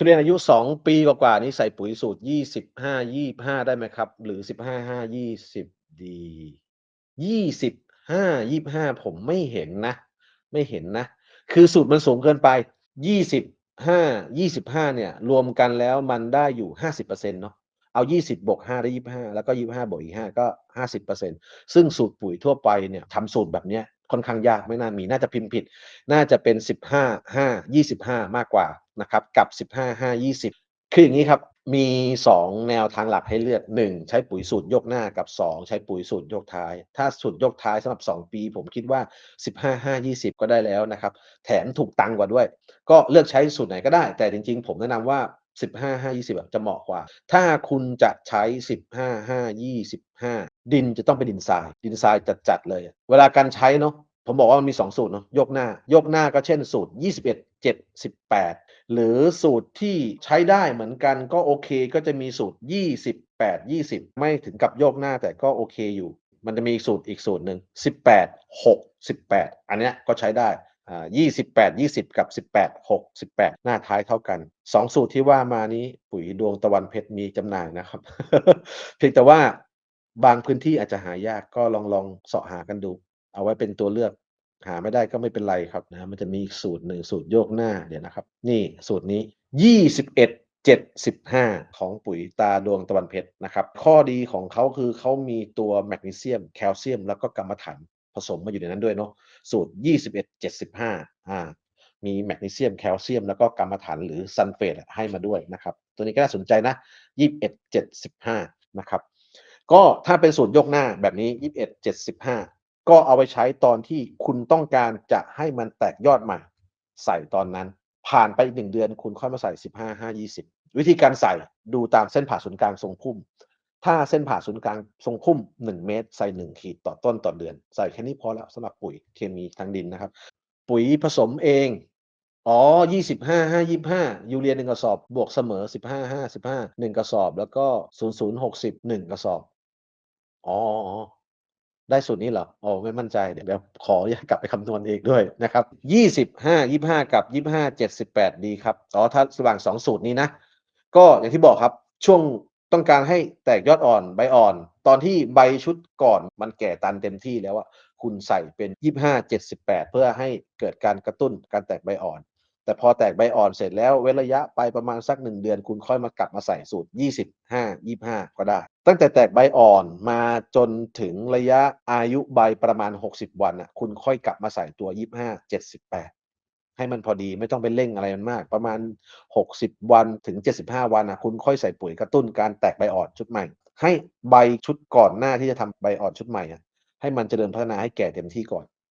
ทุเรียนอายุ2ปีกว่าๆนี้ใส่ปุ๋ยสูตร25 25ได้ไหมครับ หรือ15 5 20ดี25 25ผมไม่เห็นนะ ไม่เห็นนะ คือสูตรมันสูงเกินไป25 25เนี่ย รวมกันแล้วมันได้อยู่50%เนาะเอา20บวก5ได้25แล้วก็25บวกอีก5ก็50%ซึ่งสูตรปุ๋ยทั่วไปเนี่ยทำสูตรแบบเนี้ยค่อนข้างยากไม่น่ามีน่าจะพิมพ์ผิด น่าจะเป็น15 5 25มากกว่า นะครับกับ 15 5 20 คืออย่างงี้ครับมี 2 แนวทางหลักให้เลือก 1 ใช้ปุ๋ยสูตรยกหน้ากับ 2 ใช้ปุ๋ยสูตรยกท้าย ถ้าสูตรยกท้ายสำหรับ 2 ปี ผมคิดว่า 15 5 20 ก็ได้แล้วนะครับ แถมถูกตังกว่าด้วย ก็เลือกใช้สูตรไหนก็ได้ แต่จริงๆ ผมแนะนำว่า 15 5 20จะเหมาะกว่า ถ้าคุณจะใช้ 15 5 25 ดินจะต้องเป็นดินทราย ดินทรายจัดๆเลย เวลาการใช้เนาะ ผมบอกว่ามันมี 2 สูตรเนาะยกหน้า ยกหน้าก็เช่นสูตร 21 78 หรือสูตรที่ใช้ได้เหมือนกันก็โอเคก็จะมีสูตร 28 20 ไม่ถึงกับโยกหน้าแต่ก็โอเคอยู่ มันจะมีสูตรอีกสูตรหนึ่ง18 6 18 อันเนี้ยก็ใช้ได้อ่า28 20กับ18 6 18หกสิบแปดหน้าท้ายเท่ากัน2สูตรที่ว่ามานี้ปุ๋ยดวงตะวันเพชรมีจำหน่ายนะครับ เพียงแต่ว่าบางพื้นที่อาจจะหายากก็ลองลองเสาะหากันดู เอาไว้เป็นตัวเลือก หาไม่ได้ก็ไม่เป็นไรครับนะมันจะมีอีกสูตรหนึ่งสูตรโยกหน้าเดี๋ยวนะครับ นี่สูตรนี้21 75ของปุ๋ยตาดวงตะวันเพชรนะครับ ข้อดีของเขาคือเขามีตัวแมกนีเซียม แคลเซียม แล้วก็กรรมะถันผสมมาอยู่ในนั้นด้วยเนาะสูตร 21 75อ่ามีแมกนีเซียมแคลเซียม แล้วก็กรรมะถันหรือซัลเฟตให้มาด้วยนะครับ ตัวนี้ก็น่าสนใจนะ 21 75 นะครับ ก็ถ้าเป็นสูตรยกหน้าแบบนี้ 21 75 ก็เอาไปใช้ตอนที่คุณต้องการจะให้มันแตกยอดม่ใส่ตอนนั้น ผ่านไปอีก1เดือนคุณค่อยมาใส่15 5 20วิธีการใส่ดูตามเส้นผ่าศูนย์กลางทรงพุ่ม ถ้าเส้นผ่าศูนย์กลางทรงพุ่ม1เมตร ใส่1ขีดต่อต้นต่อเดือน ใส่แค่นี้พอแล้วสำหรับปุ๋ยเคมีทางดินนะครับ ปุ๋ยผสมเองอ๋อ25 5 25ยูเรีย1กระสอบ บวกเสมอ15 5 15 1กระสอบ แล้วก็00 60 1กระสอบ อ๋อ ได้สูตรนี้เหรอ?อ๋อไม่มั่นใจ เดี๋ยวขออนุญาตกลับไปคำนวณเองด้วยนะครับ25 25 กับ 25 78 ดีครับ อ๋อ ถ้าระหว่าง 2 สูตรนี้นะ ก็อย่างที่บอกครับ ช่วงต้องการให้แตกยอดอ่อนใบอ่อน ตอนที่ใบชุดก่อนมันแก่ตันเต็มที่แล้วอะคุณใส่เป็น 25 78 เพื่อให้เกิดการกระตุ้นการแตกใบอ่อน แต่พอแตกใบอ่อนเสร็จแล้วเว้นระยะไปประมาณสัก 1 เดือน คุณค่อยมากลับมาใส่สูตร 25 25 ก็ได้ ตั้งแต่แตกใบอ่อนมาจนถึงระยะอายุใบประมาณ 60 วันน่ะคุณค่อยกลับมาใส่ตัว 25 78ให้มันพอดีไม่ต้องไปเร่งอะไรมันมาก ประมาณ 60 วันถึง 75 วันน่ะคุณค่อยใส่ปุ๋ยกระตุ้นการแตกใบอ่อนชุดใหม่ ให้ใบชุดก่อนหน้าที่จะทำใบอ่อนชุดใหม่อะให้มันเจริญพัฒนาให้แก่เต็มที่ก่อน